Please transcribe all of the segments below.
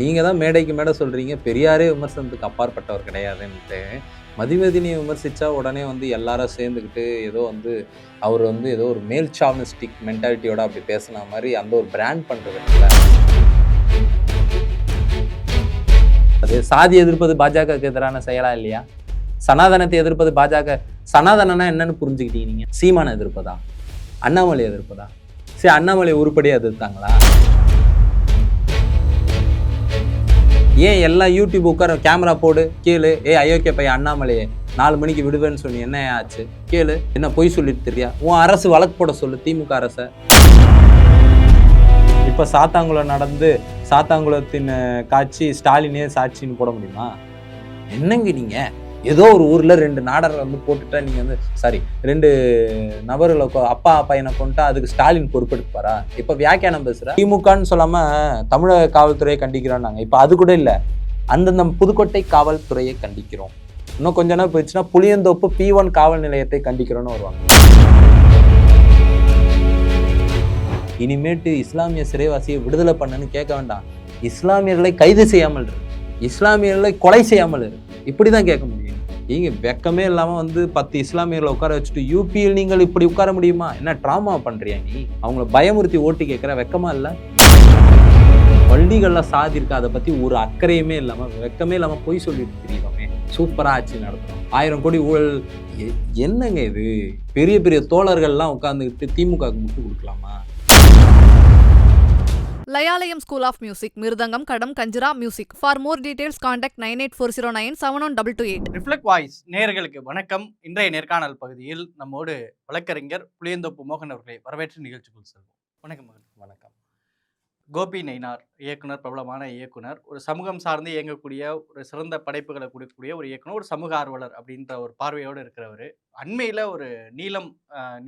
நீங்க தான் மேடைக்கு மேடை சொல்றீங்க. பெரியாரே விமர்சனத்துக்கு அப்பாற்பட்டவர் கிடையாதுன்ட்டு. மதிவதினியை விமர்சிச்சா உடனே வந்து எல்லாரும் சேர்ந்துக்கிட்டு ஏதோ வந்து அவர் வந்து ஏதோ ஒரு மேல் சாமிஸ்டிக் மென்டாலிட்டியோட அப்படி பேசின மாதிரி அந்த ஒரு பிராண்ட் பண்ணுறது இல்லை அது சாதி எதிர்ப்பது பாஜகவுக்கு எதிரான செயலா இல்லையா? சனாதனத்தை எதிர்ப்பது பாஜக. சனாதனனா என்னன்னு புரிஞ்சுக்கிட்டீங்க நீங்கள் சீமான எதிர்ப்பதா? அண்ணாமலை எதிர்ப்பதா? சரி அண்ணாமலை உருப்படியாக எதிர்த்தாங்களா? ஏன் எல்லாம் யூடியூப் உட்கார கேமரா போடு கேளு. ஏ அயோக்கிய பையன் அண்ணாமலையே நாலு மணிக்கு விடுவேன்னு சொல்லி என்ன ஆச்சு? கேளு. என்ன பொய் சொல்லிட்டு தெரியா? உன் அரசு வழக்கு போட சொல்லு திமுக அரசை. இப்போ சாத்தாங்குளம் நடந்து சாத்தாங்குளத்தின் காட்சி ஸ்டாலினே சாட்சின்னு போட முடியுமா? என்னங்க நீங்கள் ஏதோ ஒரு ஊரில் ரெண்டு நாடரை வந்து போட்டுட்டா நீங்கள் வந்து சாரி ரெண்டு நபர்களை கொ- அப்பா பையனை கொண்டா அதுக்கு ஸ்டாலின் பொறுப்பெடுப்பாரா? இப்போ வியாக்கியானம் பேசுகிறேன் திமுகன்னு சொல்லாமல் தமிழக காவல்துறையை கண்டிக்கிறோம் இப்போ அது கூட இல்லை. அந்தந்த புதுக்கோட்டை காவல்துறையை கண்டிக்கிறோம். இன்னும் கொஞ்ச நேரம் போயிடுச்சுன்னா புளியந்தோப்பு பி ஒன் காவல் நிலையத்தை கண்டிக்கிறோன்னு வருவாங்க. இனிமேட்டு இஸ்லாமிய சிறைவாசியை விடுதலை பண்ணுன்னு கேட்க வேண்டாம். இஸ்லாமியர்களை கைது செய்யாமல் இரு. இஸ்லாமியர்களை கொலை செய்யாமல் இரு. இப்படிதான் கேட்க முடியும். நீங்கள் வெக்கமே இல்லாமல் வந்து பத்து இஸ்லாமியர்களை உட்கார வச்சுட்டு யூபியில் நீங்கள் இப்படி உட்கார முடியுமா? என்ன ட்ராமா பண்ணுறியா நீ? அவங்கள பயமுறுத்தி ஓட்டு கேட்குற வெக்கமா இல்லை? பள்ளிகள்ல சாதி இருக்கு அதை பற்றி ஒரு அக்கறையுமே இல்லாமல் வெக்கமே இல்லாமல் பொய் சொல்லிட்டு தெரியுமே சூப்பராக ஆட்சி நடத்தும் ஆயிரம் கோடி ஊழல். என்னங்க இது? பெரிய பெரிய தோழர்கள்லாம் உட்காந்துக்கிட்டு திமுகவுக்கு முட்டு கொடுக்கலாமா? Layalayam school of music mridangam ghatam kanjira music for more details contact nine eight four zero nine seven one double two eight reflect voice நேயர்களுக்கு வணக்கம். இன்றைய நேர்காணல் பகுதியில் நம்மோடு வழக்கறிஞர் புளியந்தோப்பு மோகன் அவர்களை வரவேற்று நிகழ்ச்சிக்குள் செல்வோம். வணக்கம் மோகன். வணக்கம். கோபி நயினார் இயக்குனர் பிரபலமான இயக்குனர் ஒரு சமூகம் சார்ந்து இயங்கக்கூடிய ஒரு சிறந்த படைப்புகளை கொடுக்கக்கூடிய ஒரு இயக்குனர் ஒரு சமூக ஆர்வலர் அப்படின்ற ஒரு பார்வையோடு இருக்கிறவர். அண்மையில் ஒரு நீலம்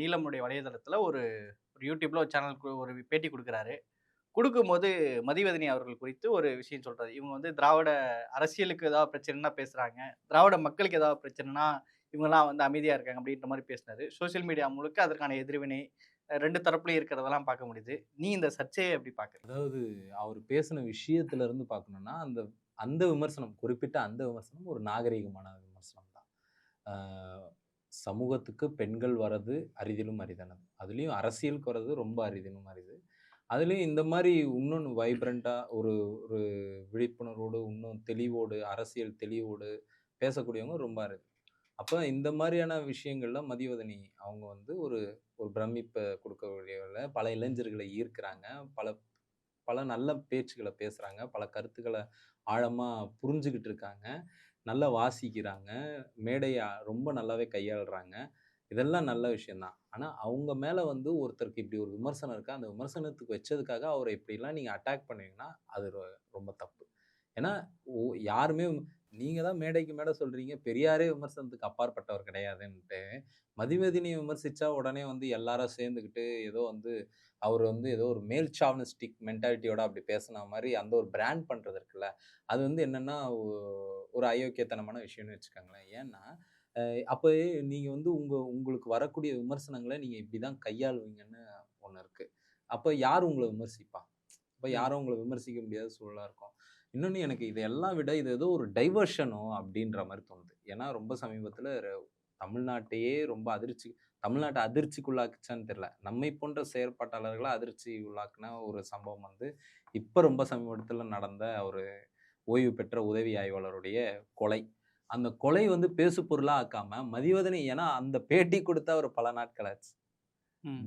நீலமுடைய வலைதளத்தில் ஒரு ஒரு யூடியூப்ல ஒரு சேனலுக்கு ஒரு பேட்டி கொடுக்குறாரு. கொடுக்கும்போது மதிவதனி அவர்கள் குறித்து ஒரு விஷயம் சொல்றாரு. இவங்க வந்து திராவிட அரசியலுக்கு ஏதாவது பிரச்சனைனா பேசுறாங்க. திராவிட மக்களுக்கு ஏதாவது பிரச்சனைனா இவங்கெல்லாம் வந்து அமைதியா இருக்காங்க அப்படின்ற மாதிரி பேசினாரு. சோஷியல் மீடியா முழுக்க அதற்கான எதிர்வினை ரெண்டு தரப்புலையும் இருக்கிறதெல்லாம் பார்க்க முடியுது. நீ இந்த சர்ச்சையை எப்படி பார்க்குற? அதாவது அவர் பேசின விஷயத்துல இருந்து பார்க்கணும்னா அந்த அந்த விமர்சனம் குறிப்பிட்ட அந்த விமர்சனம் ஒரு நாகரீகமான விமர்சனம் தான். சமூகத்துக்கு பெண்கள் வர்றது அரிதிலும் அரிதானது. அதுலேயும் அரசியலுக்கு வர்றது ரொம்ப அரிதிலும் அரிது. அதுலேயும் இந்த மாதிரி இன்னொன்று வைப்ரண்ட்டாக ஒரு ஒரு விழிப்புணர்வோடு இன்னும் தெளிவோடு அரசியல் தெளிவோடு பேசக்கூடியவங்க ரொம்ப இருக்கு அப்போ இந்த மாதிரியான விஷயங்கள்ல மதிவதனி அவங்க வந்து ஒரு ஒரு பிரமிப்பை கொடுக்கக்கூடியவர்கள பல இளைஞர்களை ஈர்க்கிறாங்க. பல பல நல்ல பேச்சுகளை பேசுகிறாங்க பல கருத்துக்களை ஆழமாக புரிஞ்சுக்கிட்டு இருக்காங்க. நல்லா வாசிக்கிறாங்க. மேடையை ரொம்ப நல்லாவே கையாளுறாங்க. இதெல்லாம் நல்ல விஷயம்தான் ஆனால் அவங்க மேலே வந்து ஒருத்தருக்கு இப்படி ஒரு விமர்சனம் இருக்கா? அந்த விமர்சனத்துக்கு வச்சதுக்காக அவரை இப்படிலாம் நீங்கள் அட்டாக் பண்ணுவீங்கன்னா அது ரொம்ப தப்பு. ஏன்னா ஓ- யாருமே நீங்கள் தான் மேடைக்கு மேடை சொல்கிறீங்க பெரியாரே விமர்சனத்துக்கு அப்பாற்பட்டவர் கிடையாதுன்ட்டு மதிவதினியை விமர்சித்தா உடனே வந்து எல்லாரும் சேர்ந்துக்கிட்டு ஏதோ வந்து அவர் வந்து ஏதோ ஒரு மேல் சாவனிஸ்டிக் மென்டாலிட்டியோட அப்படி பேசின மாதிரி அந்த ஒரு பிராண்ட் பண்ணுறது இருக்குல்ல அது வந்து என்னென்னா ஒரு அயோக்கியத்தனமான விஷயம்னு வச்சுக்கோங்களேன். ஏன்னா அப்போ நீங்கள் வந்து உங்கள் உங்களுக்கு வரக்கூடிய விமர்சனங்களை நீங்கள் இப்படி தான் கையாளுவீங்கன்னு ஒன்று இருக்குது அப்போ யார் உங்களை விமர்சிப்பா? அப்போ யாரும் உங்களை விமர்சிக்க முடியாத சூழலாக இருக்கும். இன்னொன்று எனக்கு இதையெல்லாம் விட இது ஏதோ ஒரு டைவர்ஷனோ அப்படின்ற மாதிரி தோணுது. ஏன்னா ரொம்ப சமீபத்தில் தமிழ்நாட்டையே ரொம்ப அதிர்ச்சி தமிழ்நாட்டை அதிர்ச்சிக்குள்ளாக்குச்சான்னு தெரியல. நம்மை போன்ற செயற்பாட்டாளர்களை அதிர்ச்சி உள்ளாக்குன ஒரு சம்பவம் வந்து இப்போ ரொம்ப சமீபத்தில் நடந்த ஒரு ஓய்வு பெற்ற உதவி ஆய்வாளருடைய கொலை. அந்த கொலை வந்து பேசு பொருளா ஆக்காம மதிவதனை ஏன்னா அந்த பேட்டி கொடுத்த ஒரு பல நாட்கள் ஆச்சு.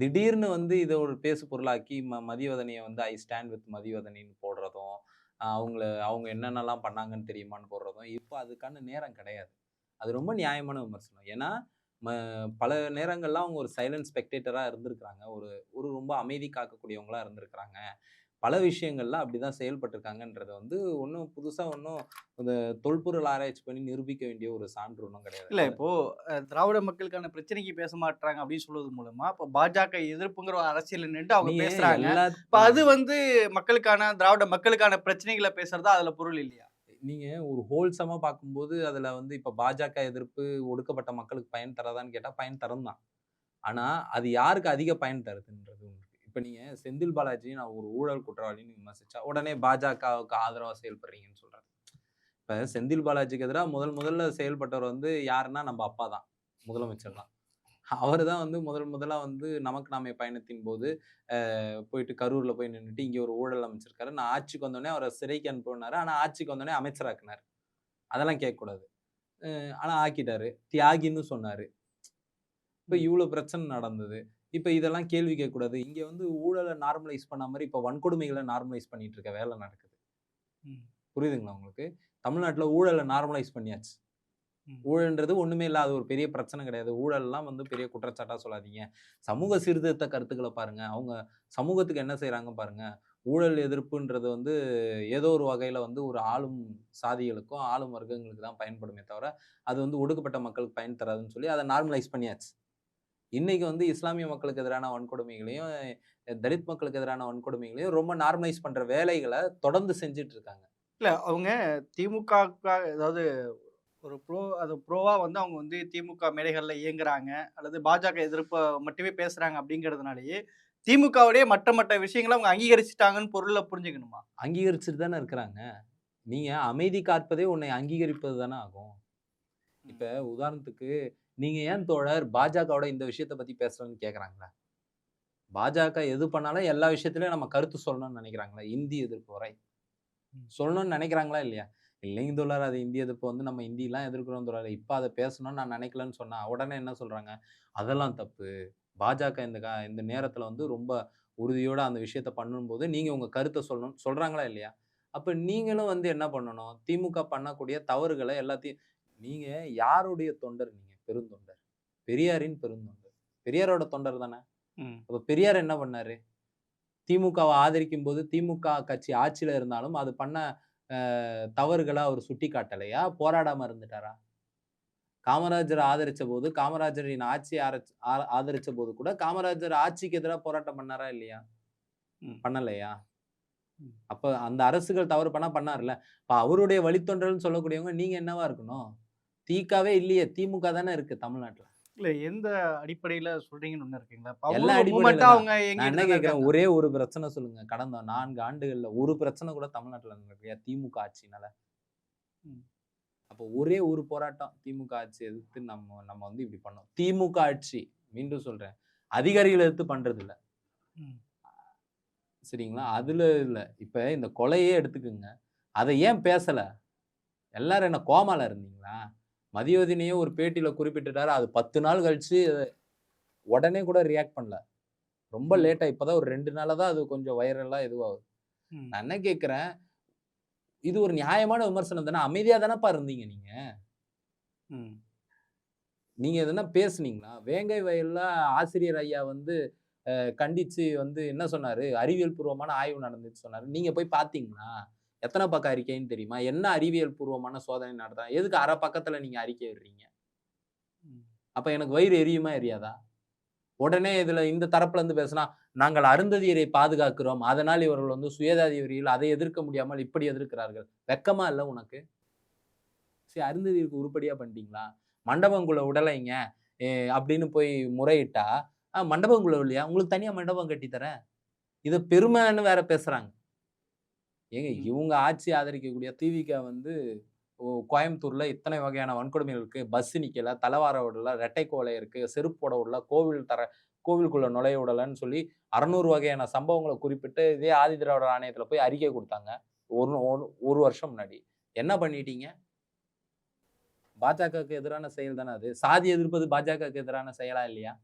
திடீர்னு வந்து இதை ஒரு பேசு பொருளாக்கி ம மதிவதனையை வந்து ஐ ஸ்டாண்ட் வித் மதிவதனின்னு போடுறதும் அவங்கள அவங்க என்னென்னலாம் பண்ணாங்கன்னு தெரியுமான்னு போடுறதும் இப்போ அதுக்கான நேரம் கிடையாது. அது ரொம்ப நியாயமான விமர்சனம். ஏன்னா ம பல நேரங்கள்லாம் அவங்க ஒரு சைலண்ட் ஸ்பெக்டேட்டராக இருந்திருக்கிறாங்க. ஒரு ஒரு ரொம்ப அமைதி காக்கக்கூடியவங்களா இருந்திருக்கிறாங்க. பல விஷயங்கள்ல அப்படிதான் செயல்பட்டிருக்காங்கன்றது வந்து ஒன்றும் புதுசாக ஒன்றும் இந்த தொல்பொருள் ஆராய்ச்சி பண்ணி நிரூபிக்க வேண்டிய ஒரு சான்று ஒன்றும் கிடையாது. இல்ல இப்போ அஹ், திராவிட மக்களுக்கான பிரச்சனைக்கு பேச மாட்டாங்க அப்படின்னு சொல்வது மூலமா இப்போ பாஜக எதிர்ப்புங்கிற ஒரு அரசியல் நின்று அவங்க எல்லா இப்ப அது வந்து மக்களுக்கான திராவிட மக்களுக்கான பிரச்சனைகளை பேசுறதா அதுல பொருள் இல்லையா? நீங்க ஒரு ஹோல்சமா பார்க்கும்போது அதுல வந்து இப்ப பாஜக எதிர்ப்பு ஒடுக்கப்பட்ட மக்களுக்கு பயன் தரதான்னு கேட்டா பயன் தரும் தான் ஆனா அது யாருக்கு அதிக பயன் தருதுன்றது இப்ப நீங்க செந்தில் பாலாஜி நான் ஒரு ஊழல் குற்றவாளின்னு விமர்சிச்சா உடனே பாஜகவுக்கு ஆதரவா செயல்படுறீங்கன்னு சொல்றாரு. இப்ப செந்தில் பாலாஜிக்கு எதிராக முதல் முதல்ல செயல்பட்டவர் வந்து யாருன்னா நம்ம அப்பா தான் முதலமைச்சர் தான். அவர் தான் வந்து முதல் முதலா வந்து நமக்கு நாமே பயணத்தின் போது போயிட்டு கரூர்ல போய் நின்றுட்டு இங்க ஒரு ஊழல் அமைச்சிருக்காரு. நான் ஆட்சிக்கு வந்தோடனே அவரை சிறைக்கு அனுப்பினாரு. ஆனா ஆட்சிக்கு வந்தோடனே அமைச்சராக்குனாரு. அதெல்லாம் கேட்கக்கூடாது. அஹ், ஆனா ஆக்கிட்டாரு. தியாகின்னு சொன்னாரு. இப்ப இவ்வளவு பிரச்சனை நடந்தது. இப்ப இதெல்லாம் கேள்வி கேட்கக்கூடாது. இங்க வந்து ஊழலை நார்மலைஸ் பண்ண மாதிரி இப்ப வன்கொடுமைகளை நார்மலைஸ் பண்ணிட்டு இருக்க வேலை நடக்குது. புரியுதுங்களா உங்களுக்கு? தமிழ்நாட்டுல ஊழலை நார்மலைஸ் பண்ணியாச்சு. ஊழல்ன்றது ஒண்ணுமே இல்ல அது ஒரு பெரிய பிரச்சனை கிடையாது. ஊழல்லாம் வந்து பெரிய குற்றச்சாட்டா சொல்லாதீங்க. சமூக சீர்திருத்த கருத்துக்களை பாருங்க. அவங்க சமூகத்துக்கு என்ன செய்றாங்க பாருங்க. ஊழல் எதிர்ப்புன்றது வந்து ஏதோ ஒரு வகையில வந்து ஒரு ஆளும் சாதிகளுக்கும் ஆளும் வர்க்கங்களுக்கு தான் பயன்படுமே தவிர அது வந்து ஒடுக்கப்பட்ட மக்களுக்கு பயன் தராதுன்னு சொல்லி அதை நார்மலைஸ் பண்ணியாச்சு. இன்னைக்கு வந்து இஸ்லாமிய மக்களுக்கு எதிரான வன்கொடுமைகளையும் தலித் மக்களுக்கு எதிரான வன்கொடுமைகளையும் ரொம்ப நார்மலைஸ் பண்ற வேலைகளை தொடர்ந்து செஞ்சுட்டு இருக்காங்க இல்ல அவங்க திமுக அதாவது ஒரு ப்ரோ அது ப்ரோவா வந்து அவங்க வந்து திமுக மேடைகள்ல இயங்குறாங்க அல்லது பாஜக எதிர்ப்பை மட்டுமே பேசுறாங்க அப்படிங்கிறதுனாலயே திமுகவுடைய மற்ற மற்ற விஷயங்களை அவங்க அங்கீகரிச்சுட்டாங்கன்னு பொருள்ல புரிஞ்சுக்கணுமா? அங்கீகரிச்சுட்டு தானே இருக்கிறாங்க. நீங்க அமைதி காப்பதே உன்னை அங்கீகரிப்பது தானே ஆகும். இப்ப உதாரணத்துக்கு நீங்க ஏன் தோழர் பாஜகவோட இந்த விஷயத்தை பத்தி பேசுறேன்னு கேக்குறாங்களா? பாஜக எது பண்ணாலும் எல்லா விஷயத்திலயும் நம்ம கருத்து சொல்லணும்னு நினைக்கிறாங்களா? இந்தி எதிர்ப்பு வரை. சொல்லணும்னு நினைக்கிறாங்களா இல்லையா? இல்லைங்க தோழர் அது இந்தி எதிர்ப்பு வந்து நம்ம இந்தியெல்லாம் எதிர்க்கிறோம் தோழர். இப்ப அதை பேசணும்னு நான் நினைக்கலன்னு சொன்னா உடனே என்ன சொல்றாங்க? அதெல்லாம் தப்பு. பாஜக இந்த கா இந்த நேரத்துல வந்து ரொம்ப உறுதியோட அந்த விஷயத்த பண்ணும்போது நீங்க உங்க கருத்தை சொல்லணும் சொல்றாங்களா இல்லையா? அப்ப நீங்களும் வந்து என்ன பண்ணணும்? திமுக பண்ணக்கூடிய தவறுகளை எல்லாத்தையும் நீங்க யாருடைய தொண்டர் நீங்க? பெருந்தொண்டர். பெரியாரின் பெருந்தொண்டர். பெரியாரோட தொண்டர் தானே? அப்ப பெரியார் என்ன பண்ணாரு? திமுகவை ஆதரிக்கும் போது திமுக கட்சி ஆட்சியில இருந்தாலும் அது பண்ண தவறுகளை அவர் சுட்டி காட்டலையா போராடாம இருந்துட்டாரா? காமராஜர் ஆதரிச்ச போது காமராஜரின் ஆட்சி ஆதரிச்ச போது கூட காமராஜர் ஆட்சிக்கு எதிராக போராட்டம் பண்ணாரா இல்லையா. பண்ணலையா. அப்ப அந்த அரசுகள் தவறு பண்ணா பண்ணார்ல இப்ப அவருடைய வழித்தொண்டர்னு சொல்லக்கூடியவங்க நீங்க என்னவா இருக்கணும்? திகாவே இல்லையே. திமுக தானே இருக்கு தமிழ்நாட்டுல. இல்ல எந்த அடிப்படையில சொல்றீங்கன்னு ஒண்ணு இருக்குங்களா எல்லா அவங்க அடிப்படையில என்ன கேக்குறேன்? ஒரே ஒரு பிரச்சனை சொல்லுங்க. கடந்த நான்கு ஆண்டுகள்ல ஒரு பிரச்சனை கூட தமிழ்நாட்டுல நடக்கலையா? திமுக ஆட்சினால. அப்போ ஒரே ஒரு போராட்டம் திமுக ஆட்சி எதிர்த்து நம்ம நம்ம வந்து இப்படி பண்ணோம். திமுக ஆட்சி மீண்டும் சொல்றேன் அதிகாரிகளை எதிர்த்து பண்றது இல்ல. சரிங்களா? அதுல இல்ல. இப்ப இந்த கொலையே எடுத்துக்குங்க. அதை ஏன் பேசல? எல்லாரும் என்ன கோமால இருந்தீங்களா? மதியோதினியே ஒரு பேட்டியில குறிப்பிட்டுட்டாரு. அது பத்து நாள் கழிச்சு உடனே கூட ரியாக்ட் பண்ணல. ரொம்ப ம். லேட்டா இப்பதான் ஒரு ரெண்டு நாளா தான் அது கொஞ்சம் வைரலா இதுவாகுது. நான் என்ன கேக்குறேன்? இது ஒரு நியாயமான விமர்சனம் தானே? அமைதியா தானேப்பா இருந்தீங்க நீங்க? ம். நீங்க எதுனா பேசுனீங்களா? வேங்கை வயல்ல ஆசிரியர் ஐயா வந்து கண்டிச்சு வந்து என்ன சொன்னாரு? அறிவியல் பூர்வமான ஆய்வு நடந்துச்சு சொன்னாரு. நீங்க போய் பாத்தீங்களா எத்தனை பக்க அறிக்கைன்னு தெரியுமா? என்ன அறிவியல் பூர்வமான சோதனை நடத்தா எதுக்கு அரை பக்கத்துல நீங்க அறிக்கை விடுறீங்க. அப்ப எனக்கு வயிறு எரியுமா எரியாதா? உடனே இதுல இந்த தரப்புல இருந்து பேசினா நாங்கள் அருந்ததியரை பாதுகாக்கிறோம். அதனால் இவர்கள் வந்து சுயதாதி வரியில் அதை எதிர்க்க முடியாமல் இப்படி எதிர்க்கிறார்கள். வெக்கமா இல்ல உனக்கு? சரி அருந்ததியருக்கு உருப்படியா பண்ணிட்டீங்களா? மண்டபங்குள்ள உடலைங்க அப்படின்னு போய் முறையிட்டா "ஆ, மண்டபங்குள்ள இல்லையா? உங்களுக்கு தனியா மண்டபம் கட்டி தரேன் இதை பெருமைன்னு வேற பேசுறாங்க. ஏங்க. இவங்க ஆட்சி ஆதரிக்கக்கூடிய திவிக வந்து கோயம்புத்தூர்ல இத்தனை வகையான வன்கொடுமைகள் இருக்கு. பஸ் நிக்கல தலைவார விடல ரெட்டை கோலை இருக்கு செருப்பு போட விடல கோவில் தர கோவிலுக்குள்ள நுழைய விடலன்னு சொல்லி அறநூறு வகையான சம்பவங்களை குறிப்பிட்டு இதே ஆதி திராவிடர் ஆணையத்துல போய் அறிக்கை கொடுத்தாங்க. ஒரு ஒரு- வருஷம் முன்னாடி. என்ன பண்ணிட்டீங்க? பாஜகவுக்கு எதிரான செயல் தானே அது? சாதி எதிர்ப்பது பாஜகவுக்கு எதிரான செயலா இல்லையா.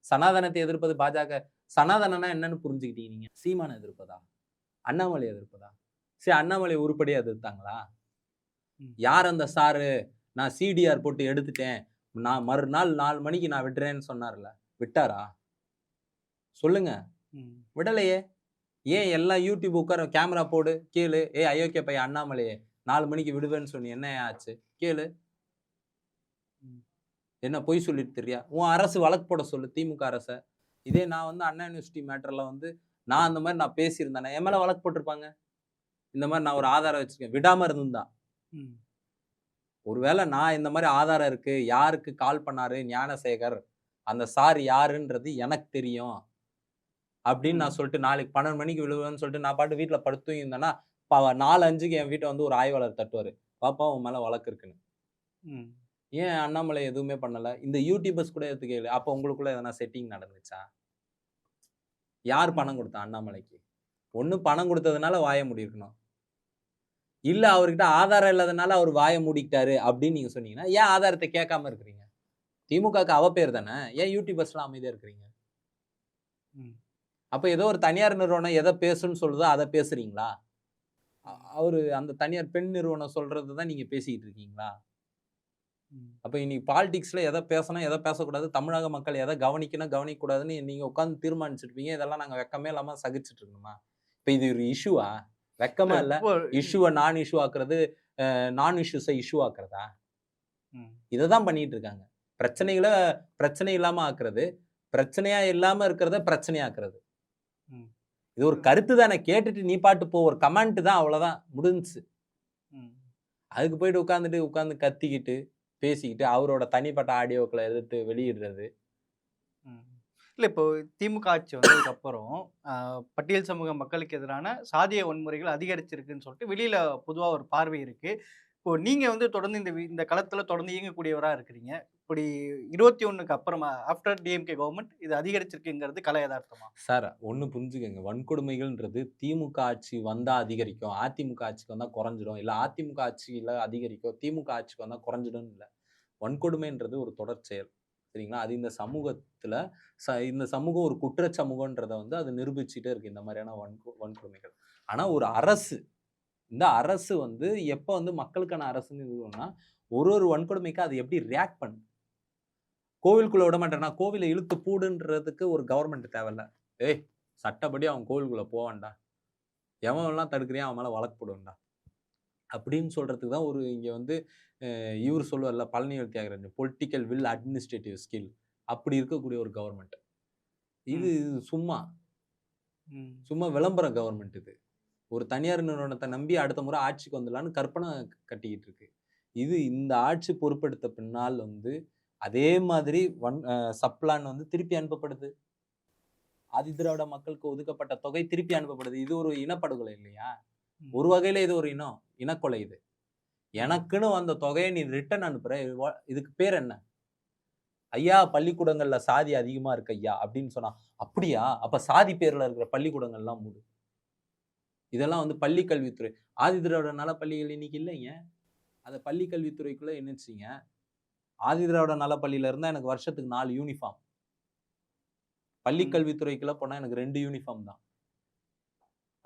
சனாதனத்தை எதிர்ப்பது பாஜக. சனாதனம்னா என்னன்னு புரிஞ்சுக்கிட்டீங்க நீங்க? சீமான எதிர்ப்பதா? அண்ணாமலை எதிர்ப்பதா? சரி அண்ணாமலை உருப்படியா எதிர்த்தாங்களா? ம். யார் அந்த சாரு? நான் சிடிஆர் போட்டு எடுத்துட்டேன். நான் மறுநாள் நாலு மணிக்கு நான் விடுறேன்னு சொன்னார்ல. விட்டாரா? சொல்லுங்க. விடலையே. ஏன் எல்லாம் யூடியூப் உட்கார கேமரா போடு கேளு. ஏ அயோக்கிய பையன் அண்ணாமலையே. நாலு மணிக்கு விடுவேன்னு சொன்னி என்ன ஆச்சு? கேளு. என்ன பொய் சொல்லிட்டு தெரியா? உன் அரசு வழக்கு போட சொல்லு திமுக அரசை. இதே நான் வந்து அண்ணா யூனிவர்சிட்டி மேட்டர்ல வந்து நான் அந்த மாதிரி நான் பேசியிருந்தேனே. என் மேல வழக்கு போட்டிருப்பாங்க. இந்த மாதிரி நான் ஒரு ஆதாரம் வச்சிருக்கேன். விடாம இருந்திருந்தா. ம். ஒருவேளை நான் இந்த மாதிரி ஆதாரம் இருக்கு. யாருக்கு கால் பண்ணாரு? ஞானசேகர். அந்த சார் யாருன்றது எனக்கு தெரியும். அப்படின்னு. நான் சொல்லிட்டு நாளைக்கு பன்னெண்டு மணிக்கு விழுவேன்னு சொல்லிட்டு நான் பாட்டு வீட்டில் படுத்து இருந்தேன்னா நாலு அஞ்சுக்கு என் வீட்டை வந்து ஒரு ஆய்வாளர் தட்டுவார். பாப்பா உன் மேலே வழக்கு இருக்குன்னு. ஏன் அண்ணாமலை எதுவுமே பண்ணல? இந்த யூடியூபர்ஸ் கூட எடுத்து கேளு. அப்போ உங்களுக்குள்ள எதனா செட்டிங் நடந்துச்சா? யார் பணம் கொடுத்தா அண்ணாமலைக்கு? ஒண்ணு பணம் கொடுத்ததுனால வாய மூடியிருக்கணும். இல்ல அவர்கிட்ட ஆதாரம் இல்லாதனால அவர் வாய மூடிக்கிட்டாரு அப்படின்னு நீங்க சொன்னீங்கன்னா ஏன் ஆதாரத்தை கேட்காம இருக்கிறீங்க? திமுகக்கு அவ பேர் தானே? ஏன் யூடியூபர்ஸ்லாம் அமைதியா இருக்கிறீங்க? ம். அப்ப ஏதோ ஒரு தனியார் நிறுவனம் எதை பேசுன்னு சொல்லுதோ அதை பேசுறீங்களா? அவரு அந்த தனியார் பெண் நிறுவனம் சொல்றது தான் நீங்க பேசிக்கிட்டு இருக்கீங்களா. அப்ப இன்னைக்கு பாலிடிக்ஸ்ல எதை பேசணும் எதை பேசக்கூடாது தமிழக மக்கள் எதை கவனிக்கணும் கவனிக்கக்கூடாதுன்னு நீங்க உட்காந்து தீர்மானிச்சிருப்பீங்க. இதெல்லாம் நாங்க வெக்கமே இல்லாம சகிச்சுட்டு இருக்கணுமா? இப்ப இது ஒரு இஷ்யூவா வெக்கமா இல்ல இஷ்யூவை நான் இஷ்யூ ஆக்குறது நான் இஷ்யூஸை இஷ்யூ ஆக்குறதா. இதை தான் பண்ணிட்டு இருக்காங்க பிரச்சனைகளை பிரச்சனை இல்லாம ஆக்குறது பிரச்சனையா இல்லாம இருக்கிறத பிரச்சனையாக்குறது. இது ஒரு கருத்து தானே கேட்டுட்டு நீ பாட்டு போ ஒரு கமெண்ட் தான் அவ்வளவுதான் முடிஞ்சுச்சு. அதுக்கு போயிட்டு உட்காந்துட்டு உட்காந்து கத்திக்கிட்டு பேசிக்கிட்டு அவரோட தனிப்பட்ட ஆடியோக்களை எடுத்து வெளியிடுறது. இல்லை இப்போ திமுக ஆட்சி வந்ததுக்கு அப்புறம் பட்டியல் சமூக மக்களுக்கு எதிரான சாதிய வன்முறைகள் அதிகரிச்சிருக்குன்னு சொல்லிட்டு வெளியில பொதுவாக ஒரு பார்வை இருக்கு. இப்போ நீங்க வந்து தொடர்ந்து இந்த வி- இந்த களத்தில் தொடர்ந்து இயங்கக்கூடியவராக இருக்கிறீங்க. இப்படி இருபத்தி ஒன்றுக்கு அப்புறமா ஆஃப்டர் டிஎம்கே கவர்மெண்ட் இது அதிகரிச்சிருக்குங்கிறது கலை யதார்த்தமா? சார் ஒன்று புரிஞ்சுக்கங்க. வன்கொடுமைகள்ன்றது திமுக ஆட்சி வந்தால் அதிகரிக்கும். அதிமுக ஆட்சிக்கு வந்தால் குறைஞ்சிடும். இல்லை அதிமுக ஆட்சியில் அதிகரிக்கும். திமுக ஆட்சிக்கு வந்தால் குறைஞ்சிடும் இல்லை. வன்கொடுமைன்றது ஒரு தொடர் செயல். சரிங்களா? அது இந்த சமூகத்துல ச இந்த சமூகம் ஒரு குற்ற சமூகன்றதை வந்து அது நிரூபிச்சுட்டே இருக்கு இந்த மாதிரியான வன்கொ வன்கொடுமைகள். ஆனா ஒரு அரசு இந்த அரசு வந்து எப்போ வந்து மக்களுக்கான அரசுன்னு இதுனா ஒரு ஒரு வன்கொடுமைக்கு அது எப்படி ரியாக்ட் பண்ணும் கோவிலுக்குள்ள விட மாட்டேன்னா கோவிலை இழுத்து பூடுன்றதுக்கு ஒரு கவர்மெண்ட் தேவையில்ல. ஏய் சட்டப்படி அவன் கோவிலுக்குள்ள போவான்டா. எவன் எல்லாம் தடுக்கிறியா அவன் மேலே வழக்கு போடுவான்டா. அப்படின்னு சொல்றதுக்கு தான் ஒரு இங்க வந்து இவர் சொல்லுவார்ல Palanivel Thiagarajan political will administrative skill அப்படி இருக்கக்கூடிய ஒரு கவர்மெண்ட் இது சும்மா. சும்மா விளம்பர கவர்மெண்ட் இது. ஒரு தனியார் நிறுவனத்தை நம்பி அடுத்த முறை ஆட்சிக்கு வந்துடலான்னு கற்பனை கட்டிக்கிட்டு இருக்கு. இது இந்த ஆட்சி பொறுப்பெடுத்த பின்னால் வந்து அதே மாதிரி ஒன் சப்ளான் வந்து திருப்பி அனுப்பப்படுது. ஆதிதிராவிட மக்களுக்கு ஒதுக்கப்பட்ட தொகை திருப்பி அனுப்பப்படுது. இது ஒரு இனப்படுகொலை இல்லையா. ஒரு வகையில இது ஒரு இனம். இனக்கொலை இது. எனக்குன்னு வந்த தொகையை நீ ரிட்டர்ன் அனுப்புற. இதுக்கு பேர் என்ன? ஐயா பள்ளிக்கூடங்கள்ல சாதி அதிகமா இருக்கு ஐயா அப்படின்னு சொன்னா அப்படியா? அப்ப சாதி பேர்ல இருக்கிற பள்ளிக்கூடங்கள்லாம் மூடு. இதெல்லாம் வந்து பள்ளி கல்வித்துறை. ஆதிதிராவிட நல பள்ளிகள் இன்னைக்கு இல்லைங்க. அதை பள்ளி கல்வித்துறைக்குள்ள என்னச்சிங்க ஆதிதிராவிட நலப்பள்ளியில இருந்தா எனக்கு வருஷத்துக்கு நாலு யூனிஃபார்ம் பள்ளி. கல்வித்துறைக்குள்ள போனா எனக்கு ரெண்டு யூனிஃபார்ம் தான்.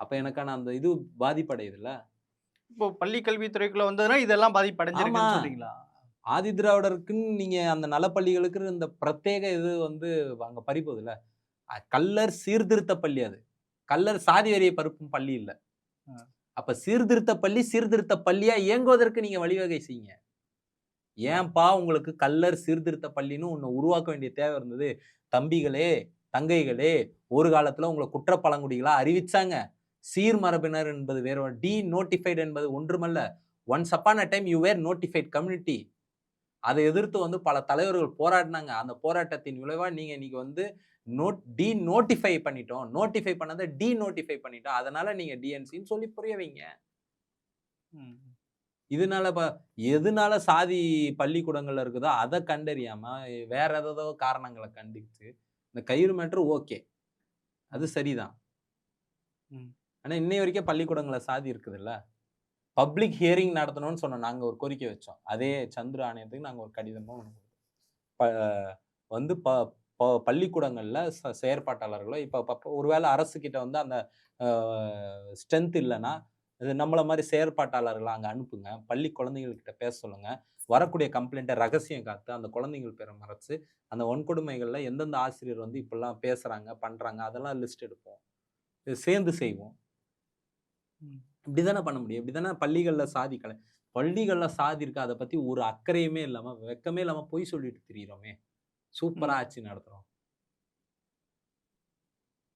அப்ப எனக்கான அந்த இது பாதிப்படையுதுல்ல? இப்போ பள்ளி கல்வித்துறைக்குள்ள வந்ததுன்னா இதெல்லாம் பாதிப்படைஞ்சிருக்குன்னு. சொல்றீங்களா? ஆதி திராவிடருக்குன்னு நீங்க அந்த நலப்பள்ளிகளுக்கு இந்த பிரத்யேக இது வந்து அங்க பறிப்போகுதுல்ல அஹ் கல்லர் சீர்திருத்த பள்ளி அது. கல்லர் சாதி வரியை பருப்பும் பள்ளி இல்ல. அப்ப சீர்திருத்த பள்ளி சீர்திருத்த பள்ளியா இயங்குவதற்கு நீங்க வழிவகை செய்யுங்க. ஏன்பா உங்களுக்கு கல்லர் சீர்திருத்த பள்ளின்னு ஒண்ணு உருவாக்க வேண்டிய தேவை இருந்தது? தம்பிகளே தங்கைகளே ஒரு காலத்துல உங்களை குற்ற பழங்குடிகளா அறிவிச்சாங்க. சீர்மரபினர் என்பது வேற டி நோட்டிஃபைடு என்பது ஒன்றுமல்ல. Once upon a time you were notified community அதை எதிர்த்து வந்து பல தலைவர்கள் போராடினாங்க. அந்த போராட்டத்தின் விளைவா நீங்க இன்னைக்கு வந்து நோட் டி நோட்டிஃபை பண்ணிட்டோம். நோட்டிஃபை பண்ணதை டி நோட்டிஃபை பண்ணிட்டோம். அதனால நீங்க டிஎன்சின்னு சொல்லி புரிய வைங்க. இதனால ப எதனால சாதி பள்ளிக்கூடங்கள்ல இருக்குதோ அதை கண்டறியாம வேற ஏதோ காரணங்களை கண்டுக்கிட்டு இந்த கயிறு மேட்ரு ஓகே அது சரிதான். ஆனால் இன்னை வரைக்கும் பள்ளிக்கூடங்களை சாதி இருக்குதுல்ல? பப்ளிக் ஹியரிங் நடத்தணும்னு சொன்னோம் நாங்கள் ஒரு கோரிக்கை வச்சோம். அதே சந்திர ஆணையத்துக்கு நாங்கள் ஒரு கடிதமும் ப- வந்து ப ப- பள்ளிக்கூடங்களில் ச- செயற்பாட்டாளர்களோ இப்போ ஒருவேளை அரசுக்கிட்ட வந்து அந்த ஸ்ட்ரென்த் இல்லைன்னா இது நம்மளை மாதிரி செயற்பாட்டாளர்களை அங்கே அனுப்புங்க. பள்ளி குழந்தைங்கள்கிட்ட பேச சொல்லுங்கள் வரக்கூடிய கம்ப்ளைண்ட்டை ரகசியம் காத்து அந்த குழந்தைங்கள் பேரை மறைச்சு அந்த ஒன்கொடுமைகளில் எந்தெந்த ஆசிரியர் வந்து இப்படிலாம் பேசுகிறாங்க பண்ணுறாங்க அதெல்லாம் லிஸ்ட் எடுப்போம். சேர்ந்து செய்வோம். ம். இப்படிதானே பண்ண முடியும் இப்படிதானே பள்ளிகள்ல சாதி கலை பள்ளிகள்ல சாதி இருக்கு அதை பத்தி ஒரு அக்கறையுமே இல்லாம வெக்கமே இல்லாம பொய் சொல்லிட்டு திரியிறோமே சூப்பரா ம். ஆட்சி நடத்துறோம்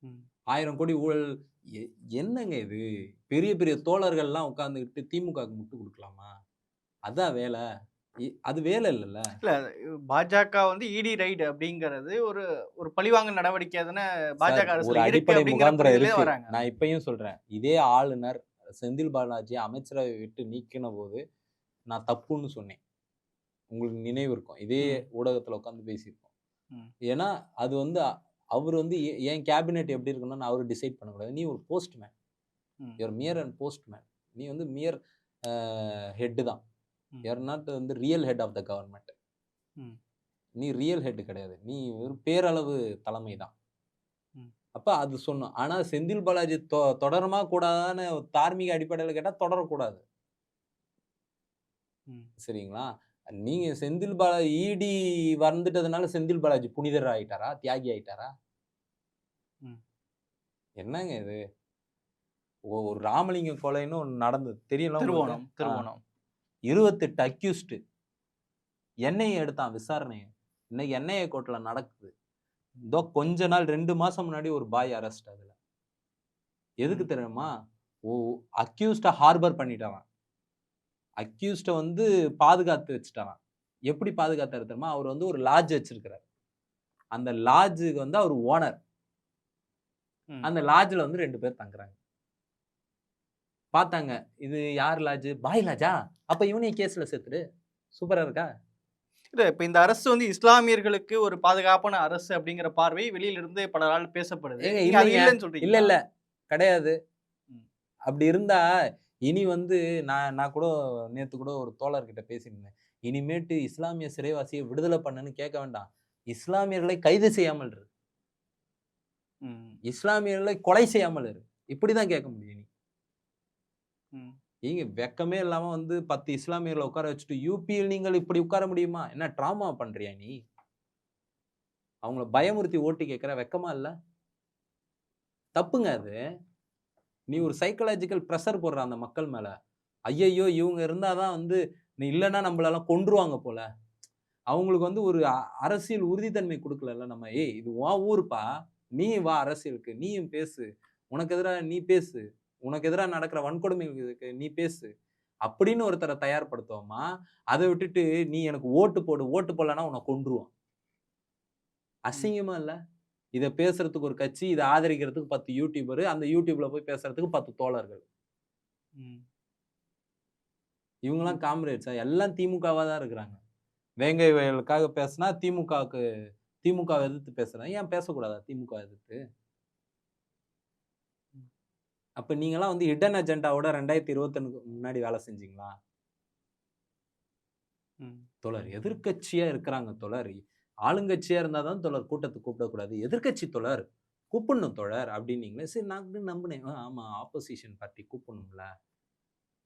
ம். ஆயிரம் கோடி ஊழல் என்னங்க இது பெரிய பெரிய தோழர்கள்லாம் உட்காந்துக்கிட்டு திமுகவுக்கு முட்டு கொடுக்கலாமா அதான் வேலை அது வேலை இல்லைல்ல? இல்ல பாஜக வந்து இடி ரைடு அப்படிங்கிறது ஒரு ஒரு பழிவாங்க நடவடிக்கை தானே பாஜக ஒரு அடிப்படை முகாந்திரம் இருக்கு. நான் இப்பயும் சொல்றேன். இதே ஆளுநர் செந்தில் பாலாஜி அமைச்சரவை விட்டு நீக்கின போது நான் தப்புன்னு சொன்னேன். உங்களுக்கு நினைவு இருக்கும். இதே. ஊடகத்துல உட்காந்து பேசியிருக்கோம். ஏன்னா அது வந்து அவர் வந்து என் கேபினெட் எப்படி இருக்கணும்னு அவர் டிசைட் பண்ணக்கூடாது. நீ ஒரு postman. You're mere and postman நீ வந்து மியர் ஹெட்டு தான். ம். யுவர் நாட் வந்து real head of the government. நீ ரியல் ஹெட் கிடையாது. நீ ஒரு பேரளவு தலைமை தான். அப்ப அது சொன்னோம். ஆனா செந்தில் பாலாஜி தொ- தொடருமா கூடாதான்னு தார்மீக அடிப்படையில் கேட்டா தொடரக்கூடாது. சரிங்களா? நீங்க செந்தில் பாலாஜி இடி வந்துட்டதுனால செந்தில் பாலாஜி புனிதர் ஆயிட்டாரா? தியாகி ஆயிட்டாரா. என்னங்க இது? ஒரு ராமலிங்க கொலைன்னு ஒன்று நடந்தது. தெரியல திருவோணம் திருவோணம். இருபத்தெட்டு அக்யூஸ்டு என்ஐஏ எடுத்தான் விசாரணையை. இன்னைக்கு என்ஐஏ கோர்ட்டில் நடக்குது. இதோ கொஞ்ச நாள் ரெண்டு மாசம் முன்னாடி ஒரு பாய் அரெஸ்ட் அதுல எதுக்கு. தெரியுமா? ஓ அக்யூஸ்டை ஹார்பர் பண்ணிட்டான் அக்யூஸ்டை வந்து பாதுகாத்து வச்சுட்டான் எப்படி பாதுகாத்தாரு தெரியுமா? அவர் வந்து ஒரு லாட்ஜ் வச்சிருக்கிறார். அந்த லாட்ஜுக்கு வந்து அவர் ஓனர். அந்த லாட்ஜில் வந்து ரெண்டு பேர் தங்குறாங்க. பார்த்தாங்க இது யார் லாட்ஜ் பாய் லாட்ஜா அப்ப இவனையும் கேஸ்ல சேர்த்துடு. சூப்பரா இருக்கா? இல்ல இப்ப இந்த அரசு வந்து இஸ்லாமியர்களுக்கு ஒரு பாதுகாப்பான அரசு அப்படிங்கிற பார்வை வெளியில இருந்து பல நாள் பேசப்படுது. இல்ல இல்ல. கிடையாது. அப்படி இருந்தா இனி வந்து நான் நான் கூட நேத்து கூட ஒரு தோழர்கிட்ட பேசியிருந்தேன். இனிமேட்டு இஸ்லாமிய சிறைவாசியை விடுதலை பண்ணுன்னு கேட்க வேண்டாம். இஸ்லாமியர்களை கைது செய்யாமல் இரு. இஸ்லாமியர்களை கொலை செய்யாமல் இரு. இப்படிதான் கேட்க முடியும் நீங்க வெக்கமே இல்லாம வந்து பத்து இஸ்லாமியர்களை உட்கார வச்சுட்டு யூபியில் நீங்கள் இப்படி உட்கார முடியுமா? என்ன ட்ராமா பண்றியா நீ? அவங்கள பயமுறுத்தி ஓட்டு கேட்குற வெக்கமா இல்ல? தப்புங்க அது. நீ ஒரு சைக்கலாஜிக்கல் ப்ரெஷர் போடுற அந்த மக்கள் மேல. ஐயையோ இவங்க இருந்தாதான் வந்து நீ இல்லைன்னா நம்மளெல்லாம் கொன்றுவாங்க போல. அவங்களுக்கு வந்து ஒரு அ- அரசியல் உறுதித்தன்மை கொடுக்கலல்ல நம்ம. ஏய் இது உன் ஊருப்பா. நீ வா அரசியலுக்கு. நீயும் பேசு. உனக்கு எதிராக நீ பேசு. உனக்கு எதிராக நடக்கிற வன்கொடுமைகளுக்கு நீ பேசு. அப்படின்னு ஒருத்தரை தயார்படுத்துவோமா அதை விட்டுட்டு நீ எனக்கு ஓட்டு போடு ஓட்டு போடலன்னா உன்னை கொன்றுவான். அசிங்கமா இல்ல? இதை பேசுறதுக்கு ஒரு கட்சி இதை ஆதரிக்கிறதுக்கு பத்து யூடியூபர் அந்த யூடியூப்ல போய் பேசுறதுக்கு பத்து தோழர்கள். இவங்கெல்லாம் காம்ரேட்ஸா எல்லாம் திமுகவா தான் இருக்கிறாங்க. வேங்கை வயலுக்காக பேசினா திமுகவுக்கு திமுக எதிர்த்து பேசுறேன். ஏன் பேசக்கூடாதா? திமுக எதிர்த்து. அப்ப நீங்களாம் வந்து ஹிடன் அஜெண்டாவோட ரெண்டாயிரத்தி இருபத்தொன்னுக்கு முன்னாடி வேலை செஞ்சீங்களா? தோழர் எதிர்க்கட்சியா இருக்கிறாங்க தோழர். ஆளுங்கட்சியா இருந்தாதான் தோழர் கூட்டத்துக்கு கூப்பிடக்கூடாது. எதிர்க்கட்சி தோழர் கூப்பிடணும் தோழர் அப்படின்னீங்களே சரி நான் நம்பினேன். ஆ, ஆமா ஆப்போசிஷன் பார்ட்டி கூப்பிடணும்ல.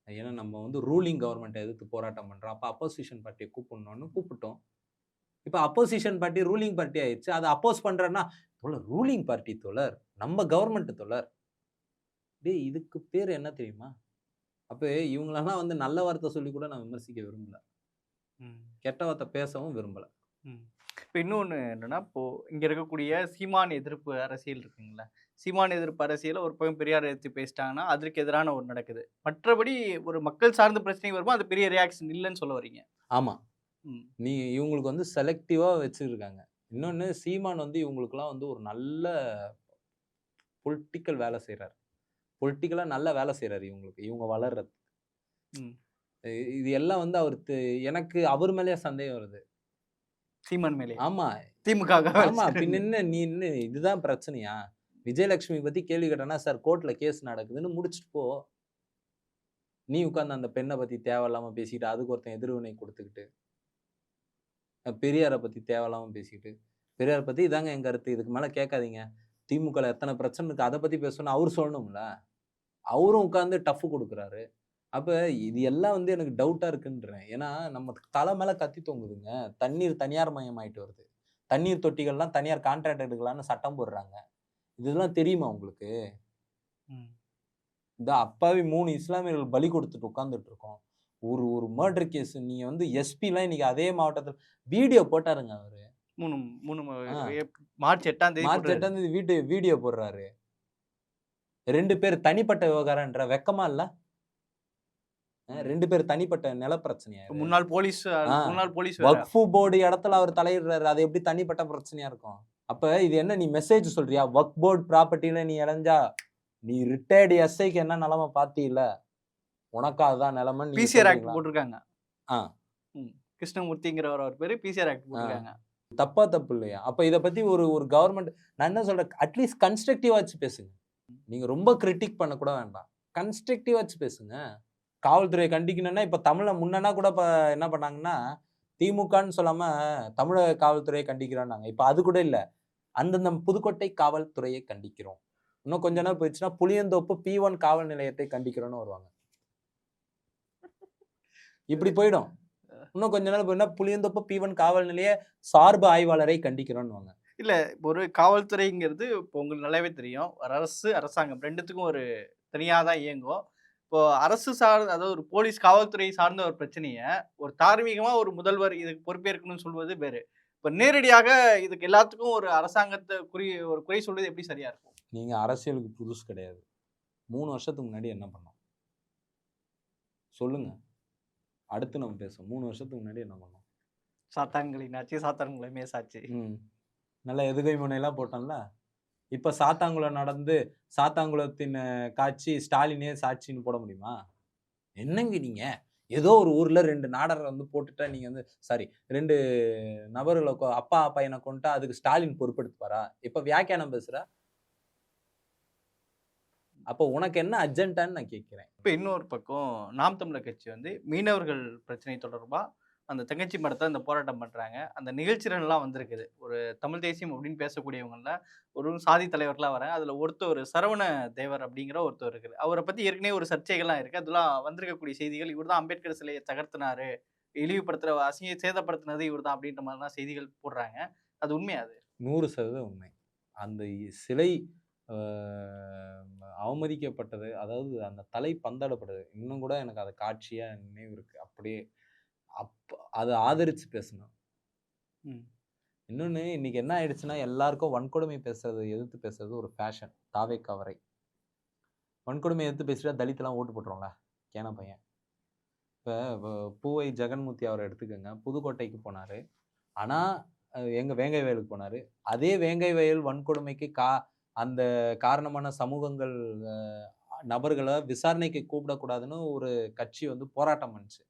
ஏன்னா நம்ம வந்து ரூலிங் கவர்மெண்ட்டை எதிர்த்து போராட்டம் பண்றோம். அப்போ அப்போசிஷன் பார்ட்டியை கூப்பிடணும்னு கூப்பிட்டோம். இப்போ அப்போசிஷன் பார்ட்டி ரூலிங் பார்ட்டி ஆயிடுச்சு. அதை அப்போஸ் பண்றேன்னா தோழர் ரூலிங் பார்ட்டி தோழர் நம்ம கவர்மெண்ட் தோழர். டேய் இதுக்கு பேர் என்ன தெரியுமா? அப்போ இவங்களெல்லாம் வந்து நல்ல வார்த்தை சொல்லி கூட நான் விமர்சிக்க விரும்பல. கெட்ட வார்த்தை பேசவும் விரும்பல. இப்போ இன்னொன்று என்னன்னா இப்போ இங்க இருக்கக்கூடிய சீமான் எதிர்ப்பு அரசியல் இருக்குங்களா சீமான் எதிர்ப்பு அரசியல ஒரு பக்கம் பெரியார் எதிர்த்து பேசிட்டாங்கன்னா அதற்கு எதிரான ஒரு நடக்குது. மற்றபடி ஒரு மக்கள் சார்ந்த பிரச்சனை வரும்போது அது பெரிய ரியாக்ஷன் இல்லைன்னு சொல்ல வரீங்க. ஆமா. ம். நீ இவங்களுக்கு வந்து செலக்டிவா வச்சிருக்காங்க. இன்னொன்னு சீமான் வந்து இவங்களுக்குலாம் வந்து ஒரு நல்ல பொலிட்டிக்கல் வேலை செய்றாரு. பொலிட்டிக்கலா நல்ல வேலை செய்றாரு இவங்களுக்கு இவங்க வளர்றது. இது எல்லாம் வந்து அவர் எனக்கு அவர் மேலேயே சந்தேகம் வருது. சீமான் மேலே. ஆமா. திமுக ஆமா பின்ன நீ என்ன இதுதான் பிரச்சனையா? விஜயலட்சுமி பத்தி கேள்வி கேட்டனா சார் கோர்ட்ல கேஸ் நடக்குதுன்னு முடிச்சுட்டு போ. நீ உட்கார்ந்து அந்த பெண்ணை பத்தி தேவையில்லாம பேசிக்கிட்டு அதுக்கு ஒருத்தன் எதிர்வினை கொடுத்துக்கிட்டு பெரியாரை பத்தி தேவையில்லாம பேசிக்கிட்டு பெரியார் பத்தி இதாங்க என் கருத்து இதுக்கு மேல கேட்காதீங்க. திமுகல எத்தனை பிரச்சனை இருக்கு அதை பத்தி பேசணும் அவர் சொல்லணும்ல. அவரும் உட்கார்ந்து டஃப் கொடுக்குறாரு. அப்ப இது எல்லாம் வந்து எனக்கு டவுட்டா இருக்குன்றேன். ஏன்னா நம்ம தலை மேல கத்தி தொங்குதுங்க. தண்ணீர் தனியார் மயமாயிட்டு வருது. தண்ணீர் தொட்டிகள்லாம் தனியார் கான்ட்ராக்ட் எடுக்கலாம்னு சட்டம் போடுறாங்க. இதெல்லாம் தெரியுமா உங்களுக்கு? இந்த அப்பாவி மூணு இஸ்லாமியர்கள் பலி கொடுத்துட்டு உட்கார்ந்துட்டு இருக்கோம். ஒரு ஒரு மர்டர் கேஸ் நீங்க வந்து எஸ்பிலாம் இன்னைக்கு அதே மாவட்டத்தில் வீடியோ போட்டாருங்க அவரு. மூணு மூணு மார்ச் எட்டாம் தேதி மார்ச். எட்டாம் தேதி வீட்டு வீடியோ போடுறாரு ரெண்டு பேர் தனிப்பட்ட விவகாரம்ன்ற வெக்கமா இல்ல ரெண்டு பேர் தனிப்பட்ட நில பிரச்சனையா? முன்னாள் போலீஸ். முன்னாள் போலீஸ். வக்ஃபு போர்டு இடத்துல அவர் தலையிடுறாரு அது எப்படி தனிப்பட்ட பிரச்சனையா இருக்கும் அப்ப இது என்ன நீ மெசேஜ் சொல்றியா வக் போர்டு ப்ராப்பர்ட்டில நீ இளைஞ்சா நீ ரிட்டையர்டு எஸ்ஐக்கு என்ன நிலைமை பாத்தீல உனக்கு அதுதான் நிலைமை பிசிஆர் ஆக்ட்? போட்டிருக்காங்க ஆ. கிருஷ்ணமூர்த்திங்கிறவர் அவர் பேரு பிசிஆர் ஆக்ட் போட்டிருக்காங்க தப்பா தப்பு இல்லையா? அப்போ இதை பத்தி ஒரு ஒரு கவர்மெண்ட் நான் என்ன சொல்றேன் அட்லீஸ்ட் கன்ஸ்ட்ரக்டிவா வச்சு பேசுங்க. நீங்க ரொம்ப கிரிட்டிக் பண்ண கூட வேண்டாம் கன்ஸ்ட்ரக்டிவா வச்சு பேசுங்க. காவல்துறையை கண்டிக்கணும்னா இப்போ தமிழ முன்னனா கூட இப்போ என்ன பண்ணாங்கன்னா திமுகன்னு சொல்லாம தமிழக காவல்துறையை கண்டிக்கிறோம்னாங்க இப்போ அது கூட இல்லை. அந்தந்த புதுக்கோட்டை காவல்துறையை கண்டிக்கிறோம். இன்னும் கொஞ்ச நாள் போயிடுச்சுன்னா புளியந்தோப்பு பி ஒன் காவல் நிலையத்தை கண்டிக்கிறோன்னு வருவாங்க. இப்படி போயிடும். இன்னும் கொஞ்ச நாள் போயினா புளியந்தோப்பு பி ஒன் காவல் நிலைய சார்பு ஆய்வாளரை கண்டிக்கிறோம்னு இல்ல இப்போ ஒரு காவல்துறைங்கிறது இப்போ உங்களுக்கு நல்லாவே தெரியும். ஒரு அரசு அரசாங்கம் ரெண்டுத்துக்கும் ஒரு தனியாக தான் இயங்கும். இப்போ அரசு சார் அதாவது ஒரு போலீஸ் காவல்துறை சார்ந்த ஒரு பிரச்சனையை ஒரு தார்மீகமா ஒரு முதல்வர் இதுக்கு பொறுப்பேற்கணும்னு சொல்வது வேறு. இப்போ நேரடியாக இதுக்கு எல்லாத்துக்கும் ஒரு அரசாங்கத்தை குறி ஒரு குறை சொல்வது எப்படி சரியா இருக்கும்? நீங்க அரசியலுக்கு புதுசு கிடையாது. மூணு வருஷத்துக்கு முன்னாடி என்ன பண்ணோம்? சொல்லுங்க. அடுத்து நம்ம பேசுவோம். மூணு வருஷத்துக்கு முன்னாடி என்ன பண்ணோம்? சாத்தான்களின் ஆச்சு சாத்தான்களை மேசாச்சு ம். நல்ல எதுகை முனையெல்லாம் போட்டோம்ல? இப்ப சாத்தாங்குளம் நடந்து சாத்தாங்குளத்தின் காட்சி ஸ்டாலினே சாட்சின்னு போட முடியுமா? என்னங்க நீங்க? ஏதோ ஒரு ஊர்ல ரெண்டு நாடரை வந்து போட்டுட்டா நீங்க வந்து சாரி ரெண்டு நபர்களை அப்பா பையனை கொண்டுட்டா அதுக்கு ஸ்டாலின் பொறுப்பெடுத்துப்பாரா? இப்ப வியாக்கியானம் பேசுற? அப்போ உனக்கு என்ன அர்ஜென்ட்டான்னு நான் கேட்கிறேன். இப்போ இன்னொரு பக்கம் நாம் தமிழர் கட்சி வந்து மீனவர்கள் பிரச்சனை தொடர்பா அந்த தங்கச்சி மடத்தை அந்த போராட்டம் பண்றாங்க. அந்த நிகழ்ச்சிகள்லாம் வந்திருக்குது. ஒரு தமிழ் தேசியம் அப்படின்னு பேசக்கூடியவங்கள ஒரு சாதி தலைவர்லாம் வராங்க. அதுல ஒருத்தர் சரவண தேவர் அப்படிங்கிற ஒருத்தர் இருக்குது அவரை பத்தி ஏற்கனவே ஒரு சர்ச்சைகள்லாம் இருக்கு. அதெல்லாம் வந்திருக்கக்கூடிய செய்திகள் இவர் தான் அம்பேத்கர் சிலையை தகர்த்தினாரு. இழிவுபடுத்துற அசிங்க சேதப்படுத்தினது இவர் தான் அப்படின்ற மாதிரிலாம் செய்திகள் போடுறாங்க. அது உண்மையா அது? நூறு சதவீதம் உண்மை. அந்த சிலை அவமதிக்கப்பட்டது. அதாவது அந்த தலை பந்தாடப்படுது இன்னும் கூட எனக்கு அது காட்சியா நினைவு இருக்கு. அப்படியே அப்ப அதை ஆதரிச்சு பேசணும் ம். இன்னொன்னு இன்னைக்கு என்ன ஆயிடுச்சுன்னா எல்லாருக்கும் வன்கொடுமை பேசுறது எதிர்த்து பேசுறது ஒரு ஃபேஷன் தாவே கவரை வன்கொடுமை எதிர்த்து பேசிட்டா தலித்தெல்லாம் ஓட்டு போட்டுருவாங்க கேன பையன். இப்போ பூவை ஜெகன்மூர்த்தி அவரை எடுத்துக்கோங்க. புதுக்கோட்டைக்கு போனாரு. ஆனா அஹ், எங்க வேங்கை வயலுக்கு போனாரு. அதே வேங்கை வயல் வன்கொடுமைக்கு கா அந்த காரணமான சமூகங்கள் நபர்களை விசாரணைக்கு கூப்பிடக்கூடாதுன்னு ஒரு கட்சி வந்து போராட்டம் பண்ணுச்சு.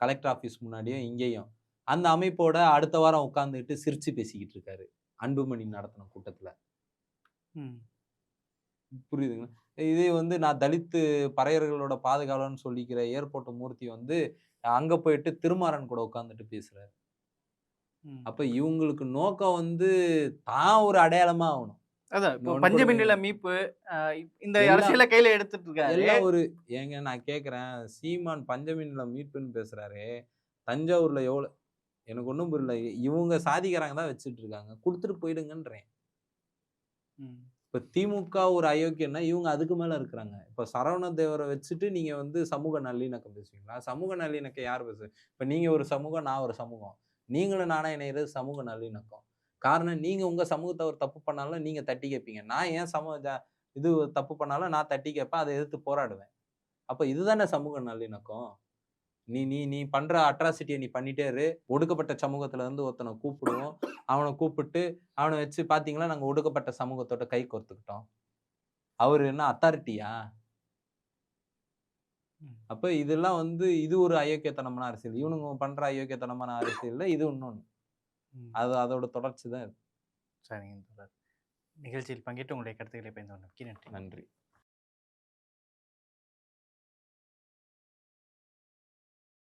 கலெக்டர் ஆஃபீஸ் முன்னாடியும் இங்கேயும். அந்த அமைப்போட அடுத்த வாரம் உட்காந்துட்டு சிரிச்சு பேசிக்கிட்டு இருக்காரு அன்புமணி நடத்தின கூட்டத்துல. ம். புரியுதுங்களா? இதே வந்து நான் தலித்து பறையர்களோட பாதுகாவலன்னு சொல்லிக்கிற ஏர்போர்ட் மூர்த்தி வந்து அங்க போயிட்டு திருமாறன் கூட உட்காந்துட்டு பேசுறாரு. அப்ப இவங்களுக்கு நோக்கம் வந்து தான் ஒரு அடையாளமா ஆகணும். அதான் இப்போ ஆஹ் இப்- இந்த அரசியலை கையில எடுத்துட்டு இருக்காரு எல்லாம் ஒரு ஏங்க நான் கேக்குறேன் சீமான் பஞ்சமின்ல மீட்புன்னு பேசுறாரு தஞ்சாவூர்ல எவ்வளவு எனக்கு ஒண்ணும் புரியல இவங்க சாதிக்காரங்க தான் வச்சுட்டு இருக்காங்க கொடுத்துட்டு போயிடுங்கன்றேன். இப்ப திமுக ஒரு அயோக்கியம்னா இவங்க அதுக்கு மேல இருக்கிறாங்க. இப்ப சரவண தேவரை வச்சுட்டு நீங்க வந்து சமூக நல்லிணக்கம் பேசுவீங்களா? சமூக நல்லிணக்கம் யார் பேசு இப்ப நீங்க ஒரு சமூகம் நான் ஒரு சமூகம். நீங்களும் நானா இணையிறது சமூக நல்லிணக்கம். காரணம் நீங்க உங்க சமூகத்தை ஒரு தப்பு பண்ணாலும் நீங்க தட்டி கேட்பீங்க நான் ஏன் சமூக இது தப்பு பண்ணாலும் நான் தட்டி கேட்பேன் அதை எதிர்த்து போராடுவேன். அப்ப இதுதானே சமூக நல்லிணக்கம்? நீ நீ நீ பண்ற அட்ராசிட்டியை நீ பண்ணிட்டே இரு. ஒடுக்கப்பட்ட சமூகத்துல இருந்து ஒருத்தனை கூப்பிடுவோம். அவனை கூப்பிட்டு அவனை வச்சு பாத்தீங்களா நாங்க ஒடுக்கப்பட்ட சமூகத்தோட கை கோர்த்துக்கிட்டோம். அவர் என்ன அத்தாரிட்டியா. அப்ப இதெல்லாம் வந்து இது ஒரு அயோக்கியத்தனமான அரசியல். இவனுங்க பண்ற அயோக்கியத்தனமான அரசியல்ல இது இன்னொன்னு. ம். அது அதோட தொடர்ச்சி தான் சரிங்க நிகழ்ச்சியில் பங்கேற்று உங்களுடைய கருத்துக்களை பயந்து நன்றி. நன்றி.